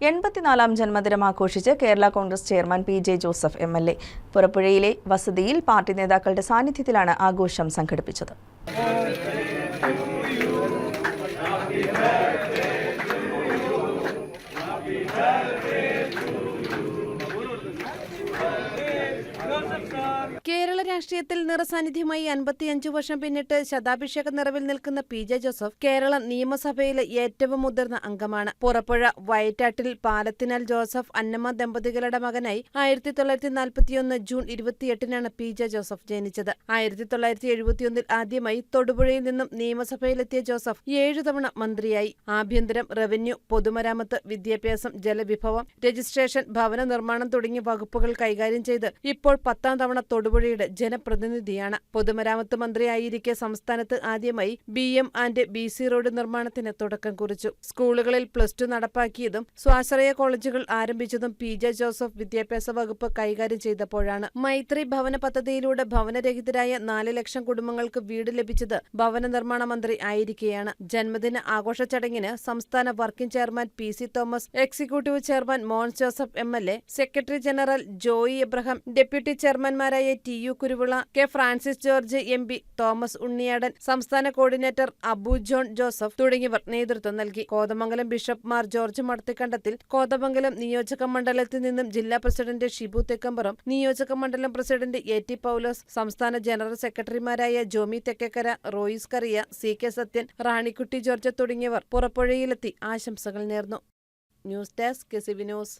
എൺപത്തിനാലാം ജന്മദിനം ആഘോഷിച്ച് Kerala Congress chairman P J Joseph M L A. പുറപ്പുഴയിലെ വസതിയിൽ പാർട്ടി നേതാക്കളുടെ സാന്നിധ്യത്തിലാണ് ആഘോഷം സംഘടിപ്പിച്ചത്. കേരള രാഷ്ട്രീയത്തിൽ നിറസാന്നിധ്യമായി അൻപത്തിയഞ്ചു വർഷം പിന്നിട്ട് ശതാഭിഷേക നിറവിൽ നിൽക്കുന്ന പി ജെ ജോസഫ് കേരള നിയമസഭയിലെ ഏറ്റവും മുതിർന്ന അംഗമാണ്. പുറപ്പുഴ വയറ്റാട്ടിൽ പാലത്തിനാൽ ജോസഫ് അന്നമ്മ ദമ്പതികളുടെ മകനായി ആയിരത്തി തൊള്ളായിരത്തി നാൽപ്പത്തിയൊന്ന് ജൂൺ ഇരുപത്തിയെട്ടിനാണ് പി ജെ ജോസഫ് ജനിച്ചത്. ആയിരത്തി തൊള്ളായിരത്തി എഴുപത്തിയൊന്നിൽ ആദ്യമായി തൊടുപുഴയിൽ നിന്നും നിയമസഭയിലെത്തിയ ജോസഫ് ഏഴു തവണ മന്ത്രിയായി. ആഭ്യന്തരം റവന്യൂ പൊതുമരാമത്ത് വിദ്യാഭ്യാസം ജലവിഭവം രജിസ്ട്രേഷൻ ഭവന നിർമ്മാണം തുടങ്ങിയ വകുപ്പുകൾ കൈകാര്യം ചെയ്ത് ഇപ്പോൾ പത്താം തവണ തൊടുപുഴയുടെ ജനപ്രതിനിധിയാണ്. പൊതുമരാമത്ത് മന്ത്രിയായിരിക്കെ സംസ്ഥാനത്ത് ആദ്യമായി B M and B C road നിർമ്മാണത്തിന് തുടക്കം കുറിച്ചു. സ്കൂളുകളിൽ പ്ലസ് ടു നടപ്പാക്കിയതും സ്വാശ്രയ കോളേജുകൾ ആരംഭിച്ചതും പി ജെ ജോസഫ് വിദ്യാഭ്യാസ വകുപ്പ് കൈകാര്യം ചെയ്തപ്പോഴാണ്. മൈത്രി ഭവന പദ്ധതിയിലൂടെ ഭവനരഹിതരായ നാല് ലക്ഷം കുടുംബങ്ങൾക്ക് വീട് ലഭിച്ചത് ഭവന നിർമ്മാണ മന്ത്രി ആയിരിക്കെയാണ്. ജന്മദിന ആഘോഷ ചടങ്ങിന് സംസ്ഥാന working chairman P C Thomas executive chairman Mons Joseph M L A secretary general Joy Abraham deputy ചെയർമാൻമാരായ T U Kuruvila K Francis George M P Thomas Unniyadan സംസ്ഥാന കോർഡിനേറ്റർ അബു ജോൺ ജോസഫ് തുടങ്ങിയവർ നേതൃത്വം നൽകി. കോതമംഗലം ബിഷപ്പ് മാർ ജോർജ് മടത്തിക്കണ്ടത്തിൽ കോതമംഗലം നിയോജക മണ്ഡലത്തിൽ നിന്നും ജില്ലാ പ്രസിഡന്റ് ഷിബു തെക്കമ്പറം നിയോജക മണ്ഡലം പ്രസിഡന്റ് എ ടി പൌലോസ് സംസ്ഥാന ജനറൽ സെക്രട്ടറിമാരായ Jomy Thekkekara Royce Kariya C K Sathyan Ranikutty George തുടങ്ങിയവർ പുറപ്പുഴയിലെത്തി ആശംസകൾ നേർന്നു. News desk K C V news.